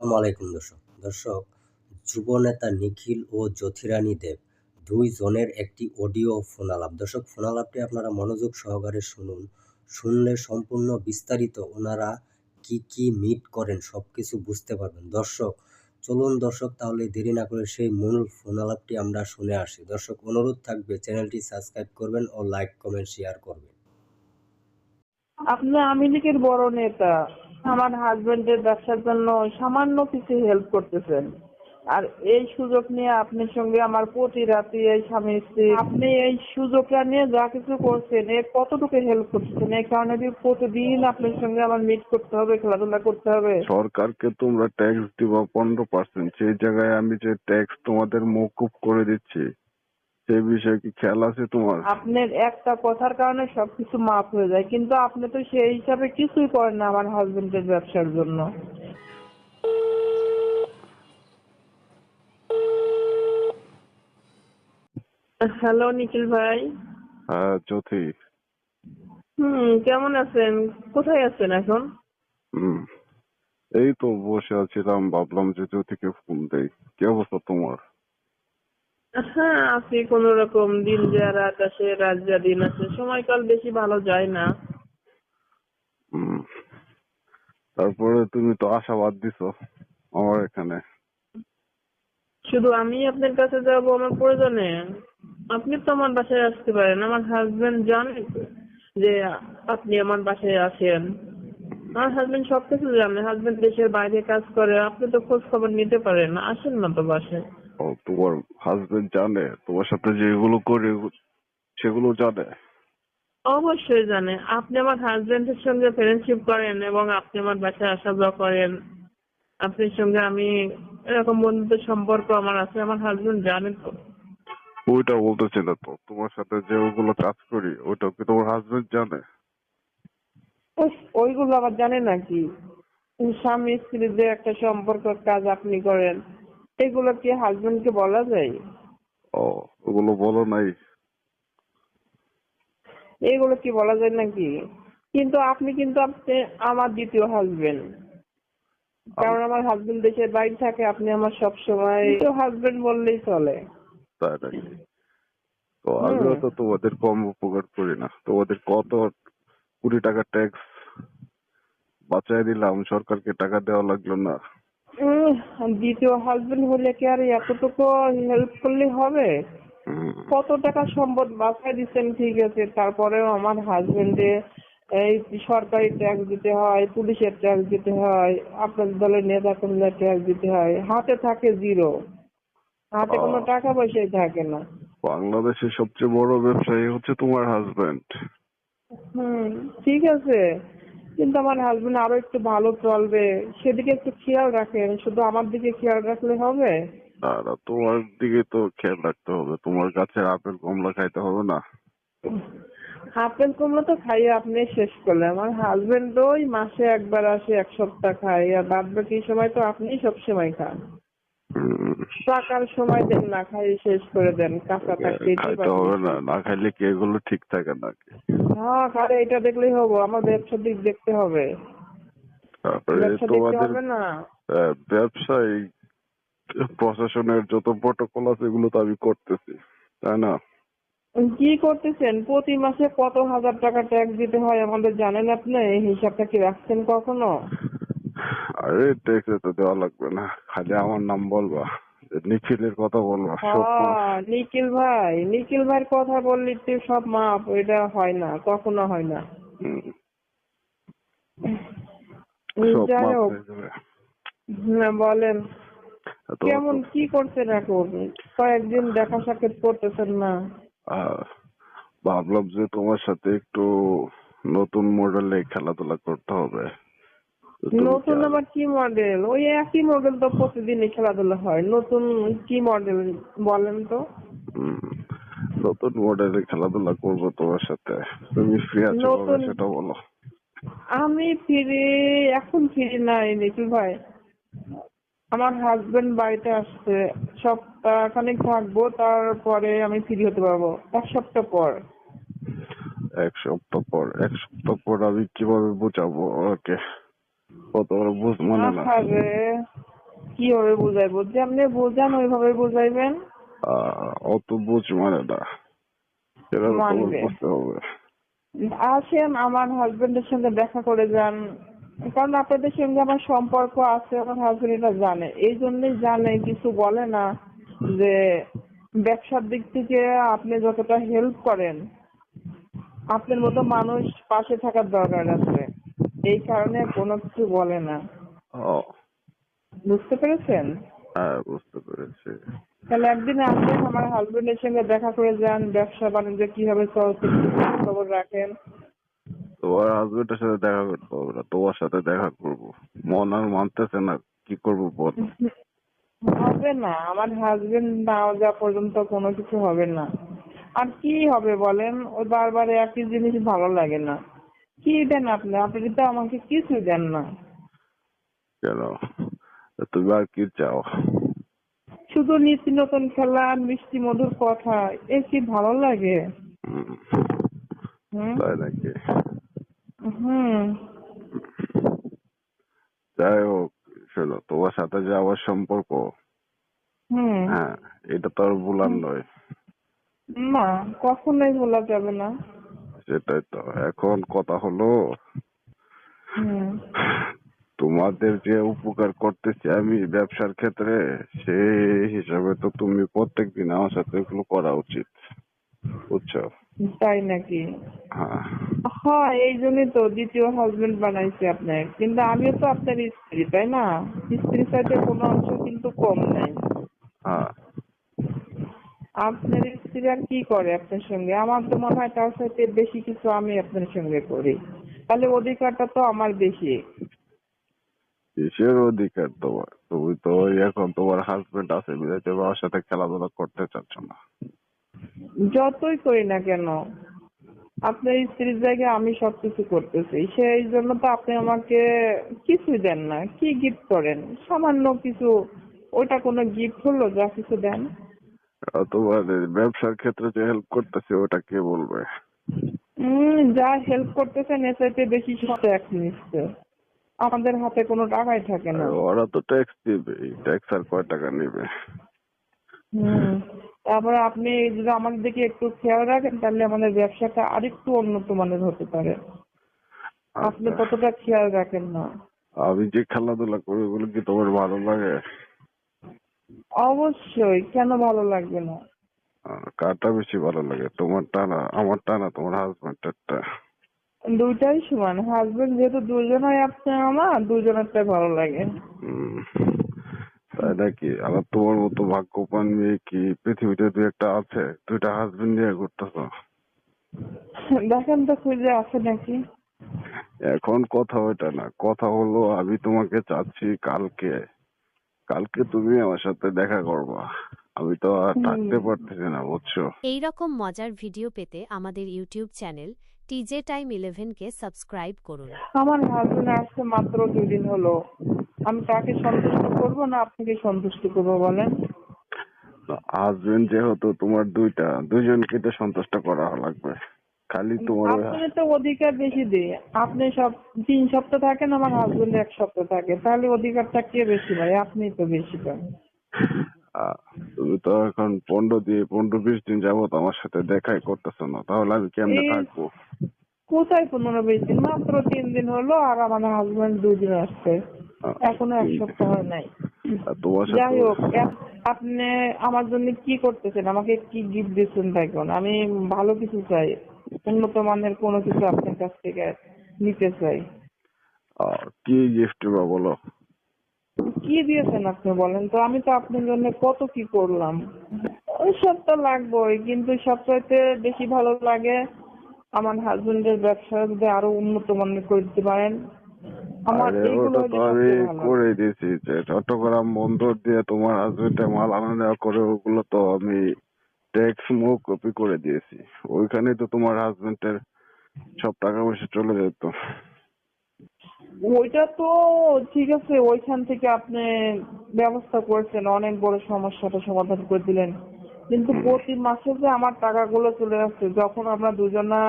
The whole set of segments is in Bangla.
আসসালামু আলাইকুম দর্শক। দর্শক, যুবনেতা নিখিল ও জ্যোতিরানী দেব দুই জনের একটি অডিও ফোনালাপ। দর্শক, ফোনালাপটি আপনারা মনোযোগ সহকারে শুনুন। শুনলে সম্পূর্ণ বিস্তারিত ওনারা কি কি মিট করেন সব কিছু বুঝতে পারবেন। দর্শক, চলুন দর্শক, তাহলে দেরি না করে সেই মূল ফোনালাপটি আমরা শুনে আসি। দর্শক, অনুরোধ থাকবে, চ্যানেলটি সাবস্ক্রাইব করবেন ও লাইক, কমেন্ট, শেয়ার করবেন। আপনি আওয়ামী বড় নেতা। আমার হাজবেন্ডের ব্যবসার জন্য সামান্য কিছু হেল্প করতেছেন। আর এই সুযোগ নিয়ে আপনার সঙ্গে আমার প্রতি রাতে, এই স্বামী, স্ত্রী, আপনি এই সুযোগটা নিয়ে যা কিছু করছেন, এর কতটুকু হেল্প করতেছেন? এই কারণে প্রতিদিন আপনার সঙ্গে আমার মিট করতে হবে, খেলাধুলা করতে হবে? সরকারকে তোমরা ট্যাক্স দিবা পনেরো পার্সেন্ট সেই জায়গায় আমি যে ট্যাক্স তোমাদের মকুব করে দিচ্ছি। সেই বিষয়ে কি খেয়াল আছে তোমার? আপনার একটা কথার কারণে সবকিছু মাফ হয়ে যায় কিন্তু আপনি তো সেই হিসাবে কিছুই করেন না আমার হাজবেন্ডের ব্যবসার জন্য। হ্যালো নিখিল ভাই। হ্যাঁ জ্যোতি। হুম কেমন আছেন? কোথায় আছেন এখন? হুম এই তো বসে আছিলাম ভাবলাম যে জ্যোতিকে ফোন দেই। কি অবস্থা তোমার? হ্যাঁ আছি কোন রকম দিন যা রাত আসে রাত যা দিন আসে সময়কাল বেশি ভালো যায় না। তারপরে তুমি তো আশাবাদ দিছো আমার এখানে। শুধু আমি আপনার কাছে যাব আমার প্রয়োজনে? আপনি তো আমার বাসায় আসতে পারেন আমার হাজবেন্ড জানে যে আপনি আমার বাসায় আসেন আমার হাজবেন্ড সবকিছু জানে হাজবেন্ড দেশের বাইরে কাজ করে আপনি তো খোঁজ খবর নিতে পারেন আসেন না তো বাসায়। ও তোমার হাজবেন্ড জানে? তোমার সাথে যেগুলো করে সেগুলো জানে? অবশ্যই জানে। আপনি আমার হাজবেন্ডের সঙ্গে ফ্রেন্ডশিপ করেন এবং আপনি আমার বাসায় আসা যাওয়া করেন। আপনার সঙ্গে আমি এরকম বন্ধুত্বের সম্পর্ক আমার আছে আমার হাজবেন্ড জানে তো। ওইটা বলতেছি না তো। তোমার সাথে যে ওগুলো কাজ করি ওইটা কি তোমার হাজবেন্ড জানে? উফ, ওইগুলো আবার জানে নাকি? স্বামী স্ত্রীর যে একটা সম্পর্ক কাজ আপনি করেন। এগুলো কি হাজবেন্ডকে বলা যায়? ও ওগুলো বলো নাই। এগুলো কি বলা যায় নাকি? কিন্তু আপনি কিন্তু আপনি আমার দ্বিতীয় হাজবেন্ড কারণ আমার হাজবেন্ড দেশের বাইরে থাকে আপনি আমার সব সময় দ্বিতীয় হাজবেন্ড বললেই চলে। তাই নাকি? তো আমিও তো তোমাদের কম উপকার করি না। তোমাদের কত কুড়ি টাকা ট্যাক্স বাঁচাই দিলাম সরকারকে টাকা দেওয়া লাগল না। দ্বিতীয় হাজবেন্ড হলে কি আর এতটুকু হেল্প করলে হবে? কত টাকা সম্পদ বাঁচাই দিচ্ছেন ঠিক আছে তারপরেও আমার হাজবেন্ডে এই সরকারি ট্যাক্স দিতে হয় পুলিশের ট্যাক্স দিতে হয় আপনার দলের নেতা কর্মীদের ট্যাক্স দিতে হয় হাতে থাকে জিরো হাতে। কোনো টাকা পয়সাই থাকে না। বাংলাদেশের সবচেয়ে বড় ব্যবসায়ী হচ্ছে তোমার হাজবেন্ড হুম ঠিক আছে। কিন্তু আমার হাজবেন্ড আরও একটু ভালো চলবে। সেদিকে একটু খেয়াল রাখেন শুধু আমার দিকে খেয়াল রাখলে হবে? না তোমার দিকে তো খেয়াল রাখতে হবে। তোমার কাছে আপেল কমলা খাইতে হবে না। আপেল কমলা তো খাইয়ে আপনি শেষ করলেন। আমার হাজবেন্ড ওই মাসে একবার আসে এক সপ্তাহ খায়। আর বাদ বাকি সময় তো আপনি সব সময় খান। টাকার সময় দেন না খাইয়ে শেষ করে দেন কাঁচা থাকতে খাইতে হবে না না খাইলে কি এগুলো ঠিক থাকে নাকি? হ্যাঁ খালে এটা দেখলেই হবে আমার ব্যবসার দিক দেখতে হবে। তারপরে তোমাদের না। ব্যবসায়ী প্রশাসনের যত প্রটোকল আছে এগুলো তো আমি করতেছি তাই না? কি করতেছেন? প্রতি মাসে কত হাজার টাকা ট্যাক্স দিতে হয় আমাদের জানেন আপনি? এই হিসাবটা কি রাখছেন কখনো? আরে ট্যাক্স তো দেওয়া লাগবে না। খালি আমার নাম বলবা নিখিলের কথা বলবা নিখিল ভাই নিখিল ভাইয়ের কথা বললি তো সব মাপ এটা হয় না কখনো হয় না। যাই হোক। হ্যাঁ, বলেন। কেমন কি করছেন এখন? কয়েকদিন দেখা সাক্ষাৎ করতেছেন না। ভাবলাম যে তোমার সাথে একটু নতুন মডেলে খেলাধুলা করতে হবে। নতুন আবার কি মডেল ওই একই মডেল তো প্রতিদিনই খেলাধুলা হয়। নতুন কি মডেল বলেন তো? নতুন মডেলে খেলাধুলা করব তোমার সাথে। তুমি ফ্রি আছো সেটা বলো। আমি ফিরে এখন ফিরে নাই নিখিল ভাই। আমার হাজবেন্ড বাড়িতে আসছে। সপ্তাহ খানিক থাকব তারপরে আমি ফ্রি হতে পারব। এক সপ্তাহ পর। এক সপ্তাহ পর। এক সপ্তাহ পর আমি কীভাবে বুঝাবো ওকে? কত বড় বুঝ মানে না আরে কীভাবে বুঝাইবো? যেমনি বোঝান ওইভাবে বুঝাইবেন। অত বুঝ মানে না। সেটা বুঝতে হবে। আসেন আমার হাজবেন্ডের সঙ্গে দেখা করে যান। কারণ আপনাদের সঙ্গে আমার সম্পর্ক আছে আমার হাজবেন্ড এটা জানে। এই জন্যই জানে কিছু বলে না যে ব্যবসার দিক থেকে আপনি যতটা হেল্প করেন আপনার মতো মানুষ পাশে থাকার দরকার আছে। এই কারণে কোনো কিছু বলে না। ও। বুঝতে পেরেছেন? হ্যাঁ বুঝতে পেরেছি। তাহলে একদিন আসেন আমার হাজবেন্ডের সঙ্গে দেখা করে যান ব্যবসা বাণিজ্য কীভাবে চলছে খবর রাখেন। তোমার হাজবেন্ডের সাথে দেখা করতে হবে না তোমার সাথে দেখা করব। মন আর মানতেছে না কি করব বল? হবে না আমার হাজবেন্ড না যাওয়া পর্যন্ত কোনো কিছু হবে না। আর কি হবে বলেন ওই বারবার একই জিনিস ভালো লাগে না। কি দেন আপনি? আপনি তো আমাকে কিছু দেন না। কেন? তুমি আর কি চাও? শুধু নিত্য নতুন খেলা মিষ্টি মধুর কথা এ কি ভালো লাগে? তাই নাকি? হুম। যাই হোক শোনো তোমার সাথে যে আমার সম্পর্ক হুম। হ্যাঁ এটা তো আর ভুলার নয়। না কখনোই বলা যাবে না। সেটাই তো। এখন কথা হলো তোমাদের যে উপকার করতেছি আমি ব্যবসার ক্ষেত্রে সেই হিসাবে তো তুমি প্রত্যেকদিন আমার সাথে এগুলো করা উচিত বুঝছ? তাই নাকি? হ্যাঁ। হ্যাঁ এই জন্যই তো দ্বিতীয় হাজবেন্ড বানাইছে আপনার। কিন্তু আমিও তো আপনার স্ত্রী তাই না? স্ত্রীর সাথে কোনো অংশ কিন্তু কম নাই। হ্যাঁ। আপনার স্ত্রী আর কি করে আপনার সঙ্গে? আমার তো মনে হয় তার সাথে বেশি কিছু আমি আপনার সঙ্গে করি। তাহলে অধিকারটা তো আমার বেশি। কিসের অধিকার তোমার? তুমি তো এখন তোমার হাজবেন্ড আছে বিধায় তুমি আমার সাথে খেলাধুলা করতে চাচ্ছ না। যতই করি না কেন আপনার স্ত্রীর জায়গায় আমি সবকিছু করতেছি। সেই জন্য তো আপনি আমাকে কিছু দেন না। কি গিফট করেন? সামান্য কিছু ওটা কোনো গিফট হলো? যা কিছু দেন? তোমার ব্যবসার ক্ষেত্রে যে হেল্প করতেছে ওটা কে বলবে? উম, যা হেল্প করতেছেন এর চাইতে বেশি ট্যাক্স নিচ্ছে। আমাদের হাতে কোনো টাকাই থাকে না। ওরা তো ট্যাক্স দিবে। ট্যাক্স আর কয় টাকা নেবে? হুম। তারপরে আপনি যদি আমাদের দিকে একটু খেয়াল রাখেন তাহলে আমাদের ব্যবসাটা আরেকটু উন্নত মানের হতে পারে। আপনি আচ্ছা। ততটা খেয়াল রাখেন না। আমি যে খেলাধুলা করি ওগুলো কি তোমার ভালো লাগে? অবশ্যই কেন ভালো লাগবে না? কারটা বেশি ভালো লাগে? তোমারটা না আমারটা না তোমার হাজবেন্ডেরটা দুইটাই সমান। হাজবেন্ড যেহেতু দুজনেই আপনি আমার দুজনেরটাই ভালো লাগে। তাই নাকি? আবার তোমার মতো ভাগ্যবান মেয়ে কি পৃথিবীতে দু একটা আছে? দুইটা হাজবেন্ড নিয়ে ঘুরতেছো? দেখেন তো খুঁজে আছে নাকি? এখন কথা ওইটা না। কথা হলো আমি তোমাকে চাচ্ছি কালকে কালকে তুমি আমার সাথে দেখা করবা। আমি তো আর থাকতে পারতেছি না বুঝছ? এই রকম মজার ভিডিও পেতে আমাদের YouTube channel TJ time eleven কে সাবস্ক্রাইব করুন। আমার হাজবেন্ড আসছে মাত্র দুদিন হলো। আমি তাকে সন্তুষ্ট করব না আপনাকে সন্তুষ্ট করব বলেন? হাজবেন্ড যেহেতু তোমার দুইটা দুইজনকে তো সন্তুষ্ট করা লাগবে। খালি তোমার আপনি তো অধিকার বেশি দিই আপনি সব তিন সপ্তাহ থাকেন আমার হাজবেন্ড এক সপ্তাহ থাকে। তাহলে অধিকারটা কে বেশি ভাই? আপনি তো বেশি পান। তুমি তো এখন পনেরো দিয়ে পনেরো বিশ দিন যাবত আমার সাথে দেখাই করতেছো না। তাহলে আমি কেমনে থাকব? কোথায় পনেরো বিশ দিন? মাত্র তিন দিন হলো আর আমার হাজবেন্ড দুই দিন আসছে এখনও এক সপ্তাহ হয় নাই। যাই হোক আপনি আমার জন্য কি করতেছেন? আমাকে কি গিফট দিচ্ছেন তাই কোন? আমি ভালো কিছু চাই। উন্নত মানের কোনো কিছু আপনার কাছ থেকে নিতে চাই। কি গিফট বা বলো? কি দিয়েছেন আপনি বলেন তো? আমি তো আপনার জন্য কত কি করলাম। ওইসব তো লাগবেই কিন্তু সবচাইতে বেশি ভালো লাগে আমার হাজবেন্ডের ব্যবসা যদি আরও উন্নত মানের করে দিতে পারেন। আমার এইগুলো আমি করে দিয়েছি যে চট্টগ্রাম বন্দর দিয়ে তোমার হাজবেন্ডে মাল আনা নেওয়া করে ওগুলো তো আমি ট্যাক্স মুখ কপি করে দিয়েছি। ওইখানে তো তোমার হাজবেন্ডের সব টাকা পয়সা চলে যেত ওইটা তো ঠিক আছে ওইখান থেকে আপনি ব্যবস্থা করেছেন অনেক বড় সমস্যাটা সমাধান করে দিলেন। কিন্তু প্রতি মাসে যে আমার টাকাগুলো চলে যাচ্ছে যখন আমরা দুজনা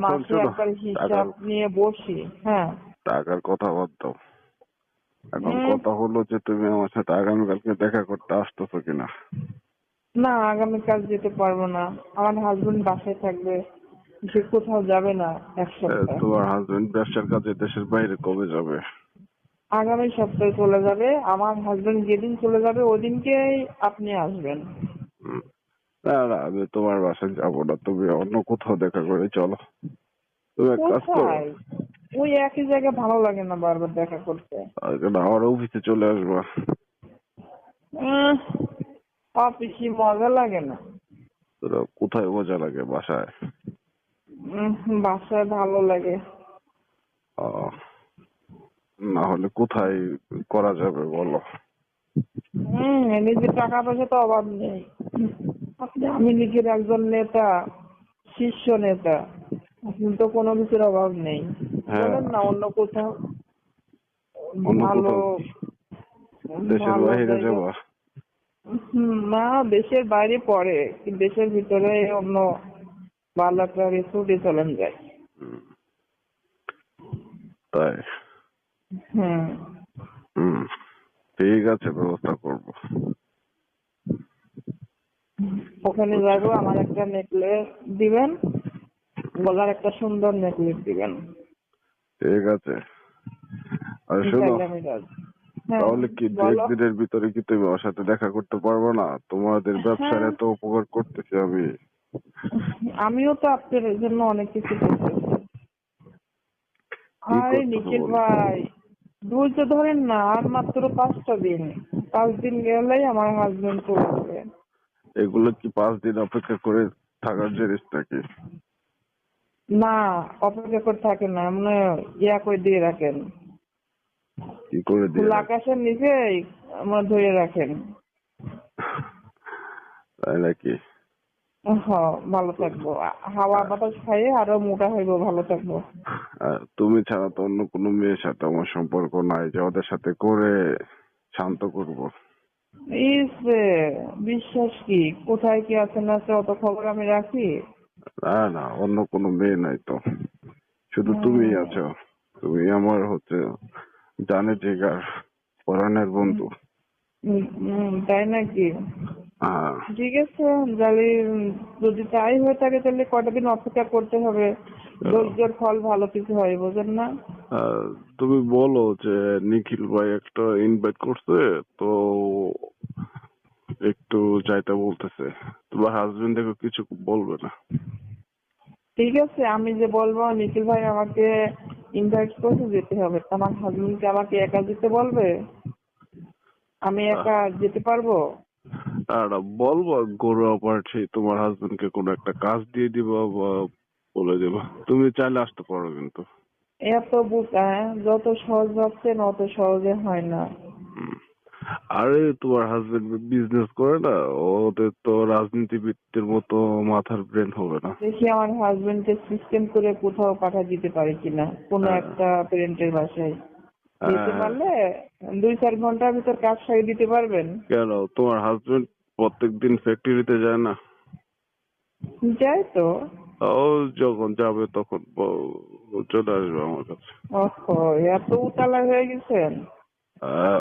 মাসে একবার হিসাব নিয়ে বসি হ্যাঁ। টাকার কথা বাদ দাও। এখন কথা হলো যে তুমি আমার সাথে আগামীকালকে দেখা করতে আসতেছো কিনা। না আগামীকাল যেতে পারব না। আমার হাজবেন্ড বাসায় থাকবে। সে কোথাও যাবে না এক সপ্তাহ। তোমার হাজবেন্ড ব্যবসার কাজে দেশের বাইরে কবে যাবে? আগামী সপ্তাহে চলে যাবে। আমার হাজবেন্ড যেদিন চলে যাবে ওই দিনকেই আপনি আসবেন। না না আমি তোমার বাসায় যাব না। তুমি অন্য কোথাও দেখা করে চলো। তুমি এক কাজ করো। কোথায়? ওই একই জায়গায় ভালো লাগে না বারবার দেখা করতে। আজকে না আমার অফিসে চলে আসবা। উম, অফিসে মজা লাগে না। তোরা কোথায় মজা লাগে বাসায়? বাসায় ভালো লাগে। না হলে কোথায় করা যাবে বলো? হম নিজের টাকা পয়সা তো অভাব নেই। আপনি আমি নিজের একজন নেতা শীর্ষ নেতা। আপনি তো কোনো কিছুর অভাব নেই। হ্যাঁ। বলেন না অন্য কোথাও ভালো দেশের বাইরে যাবা? হুম, না দেশের বাইরে পড়ে কিন্তু দেশের ভিতরে অন্য একটা রিসোর্টে চলেন যায়। তাই? হুম। হুম ঠিক আছে ব্যবস্থা করব। ওখানে যাব আমার একটা নেকলেস দিবেন গলার একটা সুন্দর নেকলেস দিবেন। ঠিক আছে। আর শোনো তাহলে। হ্যাঁ, তাহলে কি দু। একদিনের ভিতরে কি তুমি ওর সাথে দেখা করতে পারব না তোমাদের ব্যবসার হ্যাঁ। এত উপকার করতেছি আমি আমিও তো আপনার জন্য অনেক কিছু করতেছি আরে নিখিল? ভাই ধৈর্য ধরেন না আর মাত্র পাঁচটা দিন পাঁচ দিন গেলেই আমার হাজবেন্ড চলে যাবে এগুলো কি পাঁচ দিন অপেক্ষা করে থাকার জিনিস নাকি না অপেক্ষা করে থাকেন না এমন ইয়া করে দিয়ে রাখেন কি করে দিয়ে রাখ- আকাশের নিচে আমরা ধরে রাখেন। তাই নাকি? হ ভালো থাকব। হাওয়া বাতাস খাইয়ে আরও মোটা হইবো ভালো থাকব। তুমি ছাড়া তো অন্য কোনো মেয়ের সাথে আমার সম্পর্ক নাই যে ওদের সাথে করে শান্ত করব। ইসে বিশ্বাস কি? কোথায় কি আছে না আছে অত খবর আমি রাখি? না না অন্য কোনো মেয়ে নাই তো। শুধু তুমিই আছো। তুমি আমার হচ্ছে জানে জিগার পরাণের বন্ধু। তাই নাকি? হ্যাঁ। ঠিক আছে তাহলে যদি তাই হয়ে থাকে তাহলে কটা দিন অপেক্ষা করতে হবে। ধৈর্যের ফল ভালো কিছু হয় বোঝেন না? তুমি বলো যে নিখিল ভাই একটা ইনভাইট করছে তো একটু যাইতে বলতেছে। তোমার হাজবেন্ড দেখো কিছু বলবে না। ঠিক আছে আমি যে বলব নিখিল ভাই আমাকে ইনভাইট করে যেতে হবে। আমার হাজবেন্ড কি আমাকে একা যেতে বলবে? আমি একা যেতে পারব? আর বলব। গরু পার্টি তোমার হাজবেন্ড কে কোনো একটা কাজ দিয়ে দিবা বা বলে দিবা। তুমি চাইলে আসতে পারো কিন্তু। এত বোকা? যত সহজ ভাবছেন অত সহজে হয় না। আরে তোমার হাজবেন্ড বিজনেস করে না ওদের তো রাজনীতিবিদদের মতো মাথার ব্রেন হবে না। দেখি আমার হাজবেন্ডকে সিস্টেম করে কোথাও পাঠা দিতে পারি কিনা কোনো হ্যাঁ। একটা প্যারেন্টের বাসায়। দিতে হ্যাঁ। পারলে দুই চার ঘণ্টার ভিতর কাজ সারিয়ে দিতে পারবেন। কেন? তোমার হাজবেন্ড প্রত্যেকদিন ফ্যাক্টরিতে যায় না? যাই তো। ও যখন যাবে তখন চলে আসবে আমার কাছে। ওহো এত উতালা হয়ে গেছেন। আহ,